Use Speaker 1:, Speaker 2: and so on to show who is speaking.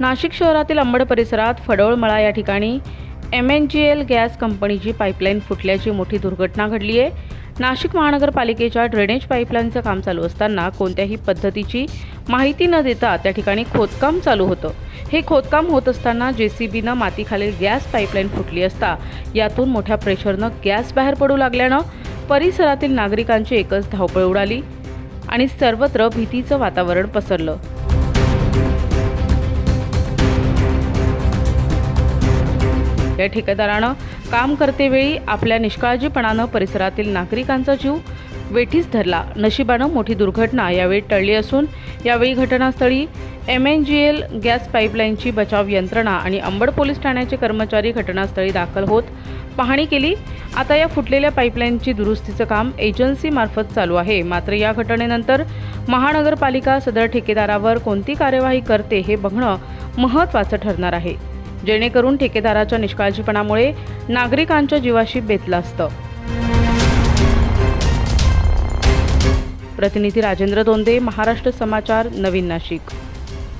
Speaker 1: नाशिक शहरातील अंबड परिसरात फडोळमळा या ठिकाणी M N G L gas कंपनीची पाईपलाईन फुटल्याची मोठी दुर्घटना घडली आहे. नाशिक महानगरपालिकेच्या ड्रेनेज पाईपलाईनचं काम चालू असताना कोणत्याही पद्धतीची माहिती न देता त्या ठिकाणी खोदकाम चालू होतं. हे खोदकाम होत असताना जे सी बीनं मातीखालील गॅस पाईपलाईन फुटली असता यातून मोठ्या प्रेशरनं गॅस बाहेर पडू लागल्यानं परिसरातील नागरिकांची एकच धावपळ उडाली आणि सर्वत्र भीतीचं वातावरण पसरलं. या ठेकेदारानं काम करतेवेळी आपल्या निष्काळजीपणानं परिसरातील नागरिकांचा जीव वेठीस धरला. नशिबानं मोठी दुर्घटना यावेळी टळली असून यावेळी घटनास्थळी M N G L gas पाईपलाईनची बचाव यंत्रणा आणि अंबड पोलीस ठाण्याचे कर्मचारी घटनास्थळी दाखल होत पाहणी केली. आता या फुटलेल्या पाईपलाईनची दुरुस्तीचं काम एजन्सीमार्फत चालू आहे. मात्र या घटनेनंतर महानगरपालिका सदर ठेकेदारावर कोणती कार्यवाही करते हे बघणं महत्त्वाचं ठरणार आहे. जेणेकरून ठेकेदाराच्या निष्काळजीपणामुळे नागरिकांच्या जीवाशी बेतलं असतं. प्रतिनिधी राजेंद्र दोंदे महाराष्ट्र समाचार नवीन नाशिक.